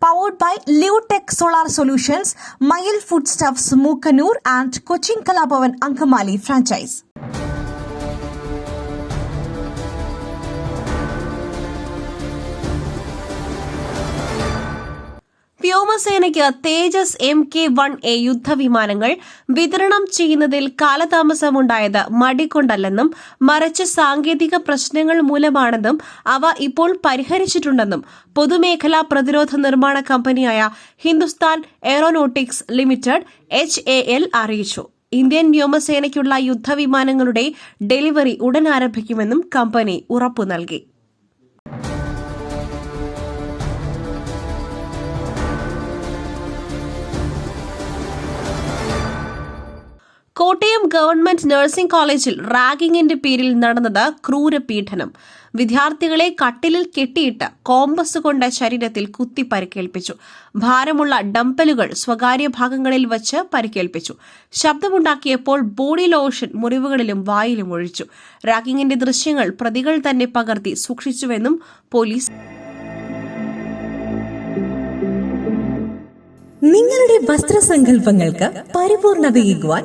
powered by Leotech Solar Solutions, Mayil Foodstuffs Mukhanur, and Cochin Kalabavan Ankamali franchise. വ്യോമസേനയ്ക്ക് Tejas M K one A യുദ്ധവിമാനങ്ങൾ വിതരണം ചെയ്യുന്നതിൽ കാലതാമസമുണ്ടായത് മടികൊണ്ടല്ലെന്നും മറിച്ച് സാങ്കേതിക പ്രശ്നങ്ങൾ മൂലമാണെന്നും അവ ഇപ്പോൾ പരിഹരിച്ചിട്ടുണ്ടെന്നും പൊതുമേഖലാ പ്രതിരോധ നിർമ്മാണ കമ്പനിയായ Hindustan aeronautics limited H A L അറിയിച്ചു. ഇന്ത്യൻ വ്യോമസേനയ്ക്കുള്ള യുദ്ധവിമാനങ്ങളുടെ ഡെലിവറി ഉടൻ ആരംഭിക്കുമെന്നും കമ്പനി ഉറപ്പു നൽകി. കോട്ടയം ഗവൺമെന്റ് നഴ്സിംഗ് കോളേജിൽ റാഗിങ്ങിന്റെ പേരിൽ നടന്നത് ക്രൂരപീഡനം. വിദ്യാർത്ഥികളെ കട്ടിലിൽ കെട്ടിയിട്ട് കോമ്പസ് കൊണ്ട് ശരീരത്തിൽ കുത്തി പരിക്കേൽപ്പിച്ചു. ഭാരമുള്ള ഡംപലുകൾ സ്വകാര്യ ഭാഗങ്ങളിൽ വച്ച് പരിക്കേൽപ്പിച്ചു. ശബ്ദമുണ്ടാക്കിയപ്പോൾ ബോഡി ലോഷൻ മുറിവുകളിലും വായിലും ഒഴിച്ചു. റാഗിങ്ങിന്റെ ദൃശ്യങ്ങൾ പ്രതികൾ തന്നെ പകർത്തി സൂക്ഷിച്ചുവെന്നും പോലീസ് നിങ്ങളുടെ വസ്ത്രസങ്കല്പങ്ങൾക്ക് പരിപൂർണതയേകുവാൻ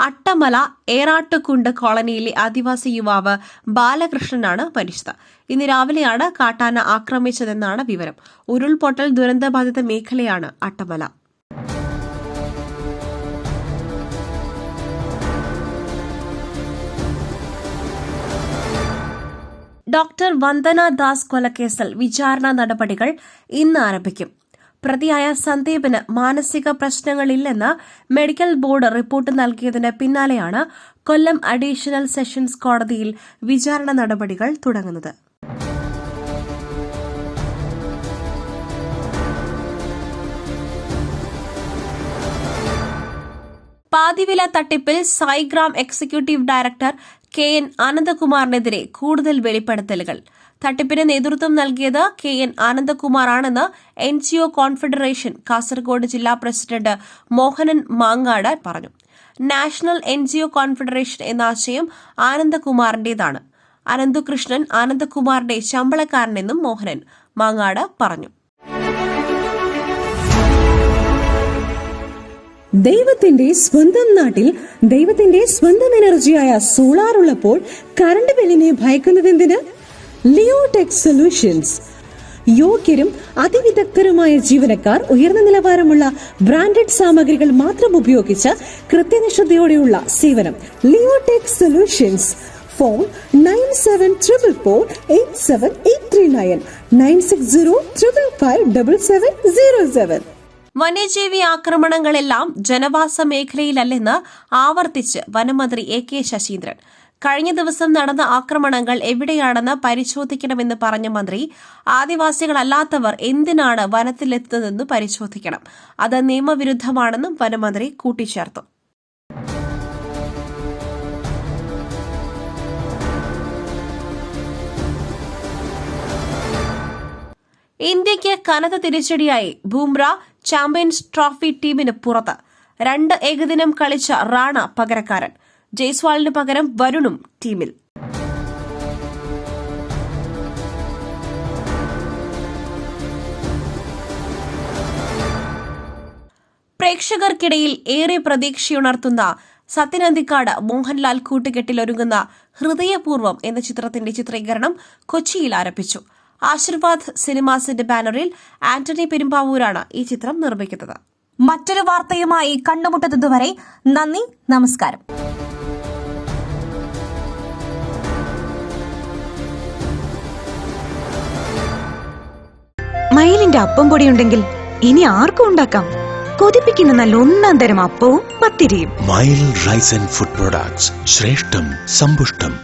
അട്ടമല ഏറാട്ടുകുണ്ട് കോളനിയിലെ ആദിവാസി യുവാവ് ബാലകൃഷ്ണനാണ് മരിച്ചത്. ഇന്ന് രാവിലെയാണ് കാട്ടാന ആക്രമിച്ചതെന്നാണ് വിവരം. ഉരുൾപൊട്ടൽ ദുരന്തബാധിത മേഖലയാണ് അട്ടമല. ഡോക്ടർ വന്ദന ദാസ് കൊലക്കേസിൽ വിചാരണ നടപടികൾ ഇന്ന് ആരംഭിക്കും. പ്രതിയായ സന്ദീപിന് മാനസിക പ്രശ്നങ്ങളില്ലെന്ന് മെഡിക്കൽ ബോർഡ് റിപ്പോർട്ട് നൽകിയതിന് പിന്നാലെയാണ് കൊല്ലം അഡീഷണൽ സെഷൻസ് കോടതിയിൽ വിചാരണ നടപടികൾ തുടങ്ങുന്നത്. പാതിവില തട്ടിപ്പിൽ Saigram executive director K N അനന്തകുമാറിനെതിരെ കൂടുതൽ വെളിപ്പെടുത്തലുകൾ. തട്ടിപ്പിന് നേതൃത്വം നൽകിയത് K N ആനന്ദകുമാറാണെന്ന് N C O confederation Kasaragod ജില്ലാ പ്രസിഡന്റ് മോഹനൻ മാങ്ങാട് പറഞ്ഞു. National N G O confederation എന്ന ആശയം ആനന്ദകുമാറിന്റേതാണ്. അനന്തുകൃഷ്ണൻ ആനന്ദകുമാറിന്റെ ശമ്പളക്കാരനെന്നും മോഹനൻ മാങ്ങാട് പറഞ്ഞു. ദൈവത്തിന്റെ സ്വന്തം നാട്ടിൽ ദൈവത്തിന്റെ സ്വന്തം എനർജിയായ സോളാർ ഉള്ളപ്പോൾ കറണ്ട് ബില്ലിനെ ഭയക്കുന്നതെന്തിന്? Leotech solutions. യോഗ്യരും അതിവിദഗ്ധരുമായ ജീവനക്കാർ ഉയർന്ന നിലവാരമുള്ള ബ്രാൻഡഡ് സാമഗ്രികൾ മാത്രം ഉപയോഗിച്ച് കൃത്യനിഷ്ഠതയോടെയുള്ള സേവനം. Leotech solutions. Phone nine seven triple four eight seven eight three nine. Nine six zero triple five double seven zero seven. വന്യജീവി ആക്രമണങ്ങളെല്ലാം ജനവാസ മേഖലയിലല്ലെന്ന് ആവർത്തിച്ച് വനമന്ത്രി എ കെ ശശീന്ദ്രൻ. കഴിഞ്ഞ ദിവസം നടന്ന ആക്രമണങ്ങൾ എവിടെയാണെന്ന് പരിശോധിക്കണമെന്ന് പറഞ്ഞ മന്ത്രി ആദിവാസികളല്ലാത്തവർ എന്തിനാണ് വനത്തിലെത്തുന്നതെന്ന് പരിശോധിക്കണം. അത് നിയമവിരുദ്ധമാണെന്നും വനമന്ത്രി കൂട്ടിച്ചേർത്തു. ഇന്ത്യയ്ക്ക് കനത്ത തിരിച്ചടിയായി ബൂംറ ചാമ്പ്യൻസ് ട്രോഫി ടീമിന് പുറത്ത്. രണ്ട് ഏകദിനം കളിച്ച റാണ പകരക്കാരൻ. ജയ്സ്വാളിന് പകരം വരുണും ടീമിൽ. പ്രേക്ഷകർക്കിടയിൽ ഏറെ പ്രതീക്ഷയുണർത്തുന്ന സത്യനന്ദിക്കാട് മോഹൻലാൽ കൂട്ടുകെട്ടിലൊരുങ്ങുന്ന ഹൃദയപൂർവം എന്ന ചിത്രത്തിന്റെ ചിത്രീകരണം കൊച്ചിയിൽ ആരംഭിച്ചു. ആശീർവാദ് സിനിമാസിന്റെ ബാനറിൽ ആന്റണി പെരുമ്പാവൂരാണ് ഈ ചിത്രം നിർമ്മിക്കുന്നത്. മറ്റൊരു വാർത്തയുമായി കണ്ടുമുട്ടുന്നതുവരെ നന്ദി നമസ്കാരം. മയിലിന്റെ അപ്പം പൊടി ഉണ്ടെങ്കിൽ ഇനി ആർക്കും ഉണ്ടാക്കാം. കൊതിപ്പിക്കുന്ന നല്ല ഒന്നാം തരം അപ്പവും പത്തിരിയും. Mile rice and food products ശ്രേഷ്ഠം സമ്പുഷ്ടം.